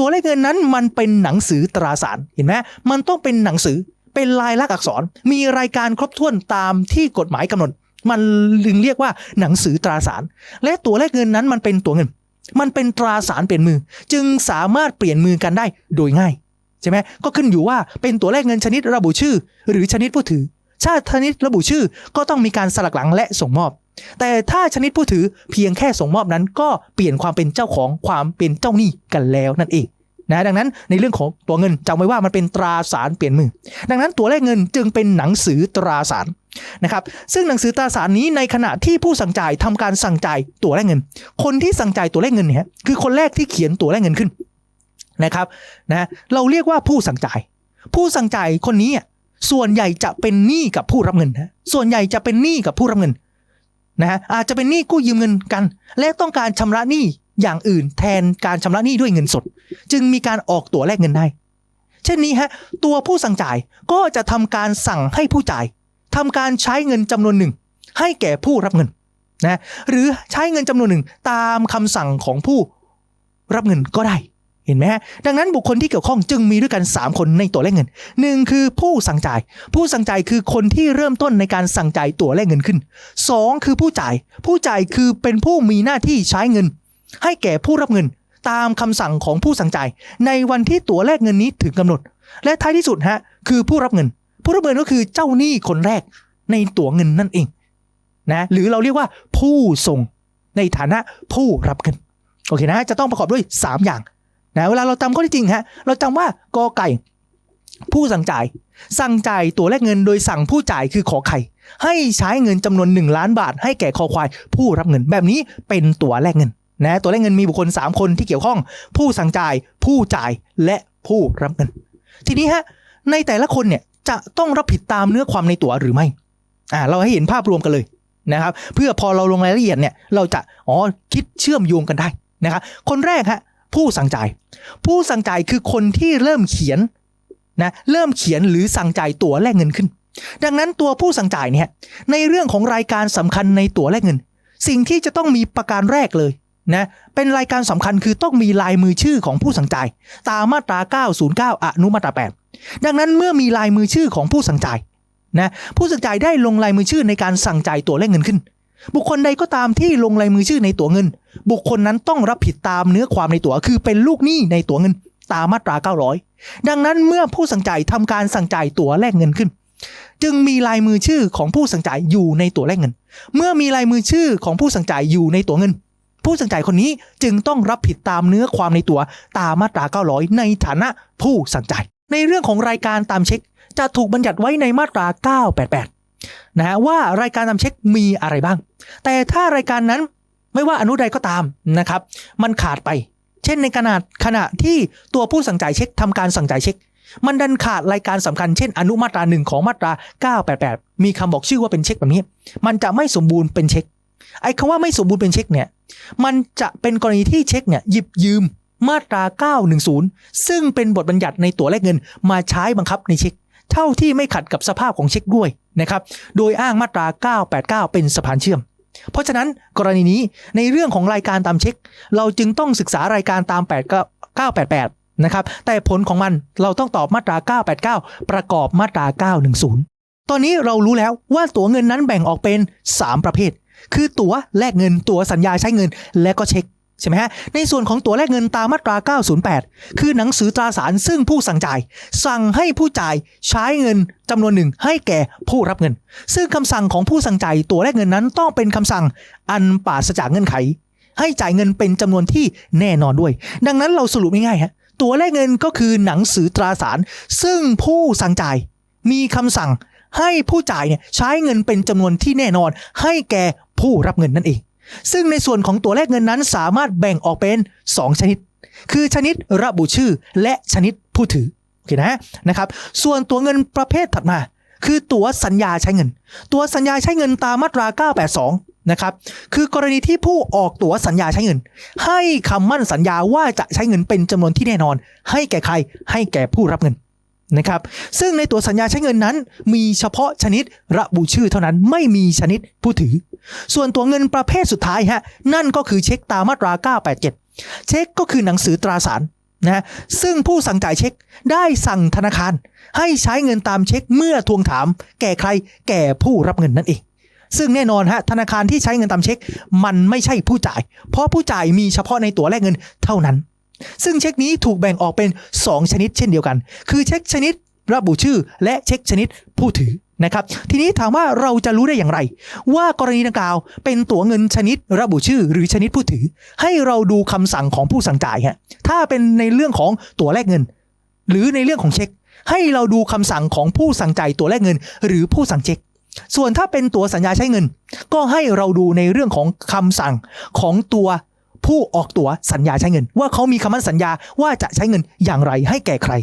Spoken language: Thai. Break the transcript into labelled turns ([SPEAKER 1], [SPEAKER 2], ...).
[SPEAKER 1] ตัวเลขเงินนั้นมันเป็นหนังสือตราสารเห็นไหมมันต้องเป็นหนังสือเป็นลายลักษณ์อักษร มีรายการครบถ้วนตามที่กฎหมายกำหนด มันลึงเรียกว่าหนังสือตราสาร และตัวเลขเงินนั้นมันเป็นตัวเงิน มันเป็นตราสารเปลี่ยนมือ จึงสามารถเปลี่ยนมือกันได้โดยง่ายใช่ไหมก็ขึ้นอยู่ว่าเป็นตัวเลขเงินชนิดระบุชื่อ หรือชนิดผู้ถือถ้าชนิดระบุชื่อก็ต้องมีการสลักหลังและส่งมอบ แต่ถ้าชนิดผู้ถือเพียงแค่ส่งมอบนั้น ก็เปลี่ยนความเป็นเจ้าของความเป็นเจ้าหนี้กันแล้วนั่นเองนะดังนั้นในเรื่องของตัวเงินจำไว้ว่ามันเป็นตราสารเปลี่ยนมือ ดังนั้นตัวเลขเงินจึงเป็นหนังสือตราสารนะครับซึ่งหนังสือตราสารนี้ในขณะที่ผู้สั่งจ่ายทำการสั่งจ่ายตัวเลขเงิน คนที่สั่งจ่ายตัวเลขเงินเนี่ยคือคนแรกที่เขียนตัวเลขเงินขึ้นนะครับนะเราเรียกว่าผู้สั่งจ่าย ผู้สั่งจ่ายคนนี้ส่วนใหญ่จะเป็นหนี้กับผู้รับเงินนะส่วนใหญ่จะเป็นหนี้กับผู้รับเงิน นะฮะอาจจะเป็นหนี้กู้ยืมเงินกัน และต้องการชำระหนี้อย่างอื่นแทนการชำระหนี้ด้วยเงินสด จึงมีการออกตัวแลกเงินได้ เช่นนี้ฮะตัวผู้สั่งจ่ายก็จะทำการสั่งให้ผู้จ่ายทำการใช้เงินจำนวนหนึ่ง ให้แก่ผู้รับเงินนะหรือใช้เงินจำนวนหนึ่งตามคำสั่งของผู้รับเงินก็ได้ เห็นไหมฮะดังนั้นบุคคลที่เกี่ยวข้องจึงมีด้วยกัน 3 คนในตัวเลขเงินหนึ่งคือผู้สั่งจ่าย ผู้สั่งจ่ายคือคนที่เริ่มต้นในการสั่งจ่ายตัวเลขเงินขึ้น 2 คือผู้จ่าย ผู้จ่ายคือเป็นผู้มีหน้าที่ใช้เงิน ให้แก่ผู้รับเงิน ตามคำสั่งของผู้สั่งจ่าย ในวันที่ตัวเลขเงินนี้ถึงกำหนด และท้ายที่สุดฮะคือผู้รับเงิน ผู้รับเงินก็คือเจ้าหนี้คนแรกในตัวเงินนั่นเองนะหรือเราเรียกว่าผู้ส่งในฐานะผู้รับเงินโอเคนะจะต้องประกอบด้วย 3 อย่าง นะเวลาเราจำข้อที่จริงฮะเราจำว่ากอไก่ ผู้สั่งจ่าย สั่งจ่ายตัวแลกเงินโดยสั่งผู้จ่ายคือขอไข่ ให้ใช้เงินจำนวน 1 ล้านบาท ให้แก่คอควาย ผู้รับเงินแบบนี้เป็นตัวแลกเงินนะตัวแลกเงินมีบุคคล 3 คนที่เกี่ยวข้อง ผู้สั่งจ่าย ผู้จ่ายและผู้รับเงิน ทีนี้ฮะในแต่ละคนเนี่ยจะต้องรับผิดตามเนื้อความในตัวหรือไม่อ่าเราให้เห็นภาพรวมกันเลยนะครับ เพื่อพอเราลงรายละเอียดเนี่ยเราจะอ๋อคิดเชื่อมโยงกันได้นะครับคนแรกฮะ ผู้สั่งจ่าย ผู้สั่งจ่ายคือคนที่เริ่มเขียนนะเริ่มเขียนหรือสั่งจ่ายตั๋วแลกเงินขึ้น ดังนั้นตัวผู้สั่งจ่ายเนี่ยในเรื่องของรายการสำคัญในตั๋วแลกเงิน สิ่งที่จะต้องมีประการแรกเลยนะเป็นรายการสำคัญคือต้องมีลายมือชื่อของผู้สั่งจ่าย ตามมาตรา 909 อนุมาตรา 8 ดังนั้นเมื่อมีลายมือชื่อของผู้สั่งจ่ายนะผู้สั่งจ่ายได้ลงลายมือชื่อในการสั่งจ่ายตั๋วแลกเงินขึ้น บุคคลใดก็ตามที่ลงลายมือชื่อในตั๋วเงิน บุคคลนั้นต้องรับผิดตามเนื้อความในตั๋วคือเป็นลูกหนี้ในตั๋วเงิน ตามมาตรา 900 ดังนั้นเมื่อผู้สั่งจ่ายทำการสั่งจ่ายตั๋วแลกเงินขึ้น จึงมีลายมือชื่อของผู้สั่งจ่ายอยู่ในตั๋วแลกเงิน เมื่อมีลายมือชื่อของผู้สั่งจ่ายอยู่ในตั๋วเงิน ผู้สั่งจ่ายคนนี้จึงต้องรับผิดตามเนื้อความในตั๋วตามมาตรา 900 ในฐานะผู้สั่งจ่ายในเรื่องของรายการตามเช็ค จะถูกบัญญัติไว้ในมาตรา 988 นะฮะว่ารายการตาเช็คมีอะไรบ้าง แต่ถ้ารายการนั้นไม่ว่าอนุใดก็ตามนะครับ มันขาดไป เช่นในขนาดขณะที่ตัวผู้สั่งจ่ายเช็คทำการสั่งจ่ายเช็ค มันดันขาดรายการสำคัญเช่นอนุมาตราหนึ่งของมาตรา 988 มีคำบอกชื่อว่าเป็นเช็คแบบนี้ มันจะไม่สมบูรณ์เป็นเช็ค ไอ้คำว่าไม่สมบูรณ์เป็นเช็คเนี่ยมันจะเป็นกรณีที่เช็คเนี่ยหยิบยืมมาตรา 910 ซึ่งเป็นบทบัญญัติในตัวแลกเงินมาใช้บังคับในเช็ค เท่าที่ไม่ขัดกับสภาพของเช็คด้วยนะครับโดยอ้างมาตรา 989 เป็นสะพานเชื่อม เพราะฉะนั้นกรณีนี้ในเรื่องของรายการตามเช็ค เราจึงต้องศึกษารายการตาม 988 นะครับแต่ผลของมันเราต้องตอบมาตรา 989 ประกอบมาตรา 910 ตอนนี้เรารู้แล้วว่าตั๋วเงินนั้นแบ่งออกเป็น 3 ประเภท คือตั๋วแลกเงินตั๋วสัญญาใช้เงินและก็เช็ค ใช่ไหมฮะ ในส่วนของตัวแลกเงินตามมาตรา 908 คือหนังสือตราสารซึ่งผู้สั่งจ่าย สั่งให้ผู้จ่ายใช้เงินจำนวนหนึ่งให้แก่ผู้รับเงิน ซึ่งคำสั่งของผู้สั่งจ่ายตัวแลกเงินนั้นต้องเป็นคำสั่งอันปราศจากเงื่อนไข ให้จ่ายเงินเป็นจำนวนที่แน่นอนด้วย ดังนั้นเราสรุปง่ายๆฮะตัวแลกเงินก็คือหนังสือตราสาร ซึ่งผู้สั่งจ่าย มีคำสั่งให้ผู้จ่ายเนี่ยใช้เงินเป็นจำนวนที่แน่นอน ให้แก่ผู้รับเงินนั่นเอง ซึ่งในส่วนของตัวเลขเงินนั้นสามารถแบ่งออกเป็น 2 ชนิด คือชนิดระบุชื่อและชนิดผู้ถือโอเคนะนะครับ ส่วนตัวเงินประเภทถัดมา คือตัวสัญญาใช้เงิน ตัวสัญญาใช้เงินตามมาตรา 982 นะครับ คือกรณีที่ผู้ออกตั๋วสัญญาใช้เงิน ให้คำมั่นสัญญาว่าจะใช้เงินเป็นจำนวนที่แน่นอน ให้แก่ใครให้แก่ผู้รับเงิน นะครับซึ่งในตัวสัญญาใช้เงินนั้น มีเฉพาะชนิดระบุชื่อเท่านั้นไม่มีชนิดผู้ถือ ส่วนตัวเงินประเภทสุดท้ายฮะนั่นก็คือเช็คตามมาตรา 987 เช็คก็คือหนังสือตราสารนะซึ่งผู้สั่งจ่ายเช็คได้สั่งธนาคาร ให้ใช้เงินตามเช็คเมื่อทวงถาม แก่ใครแก่ผู้รับเงินนั่นเองซึ่งแน่นอนฮะธนาคารที่ใช้เงินตามเช็ค มันไม่ใช่ผู้จ่าย เพราะผู้จ่ายมีเฉพาะในตั๋วแลกเงินเท่านั้น ซึ่งเช็คนี้ถูกแบ่งออกเป็น 2 ชนิดเช่นเดียวกัน คือเช็คชนิดระบุชื่อ และเช็คชนิดผู้ถือนะครับ ทีนี้ถามว่าเราจะรู้ได้อย่างไร ว่ากรณีดังกล่าว เป็นตั๋วเงินชนิดระบุชื่อ หรือชนิดผู้ถือ ให้เราดูคำสั่งของผู้สั่งจ่ายฮะถ้าเป็นในเรื่องของตั๋วแลกเงิน หรือในเรื่องของเช็ค ให้เราดูคำสั่งของผู้สั่งจ่ายตั๋วแลกเงิน หรือผู้สั่งเช็ค ส่วนถ้าเป็นตั๋วสัญญาใช้เงิน ก็ให้เราดูในเรื่องของคำสั่งของตัว ผู้ออกตั๋วสัญญาใช้เงิน ว่าเขามีคำมั่นสัญญาว่าจะใช้เงินอย่างไรให้แก่ใคร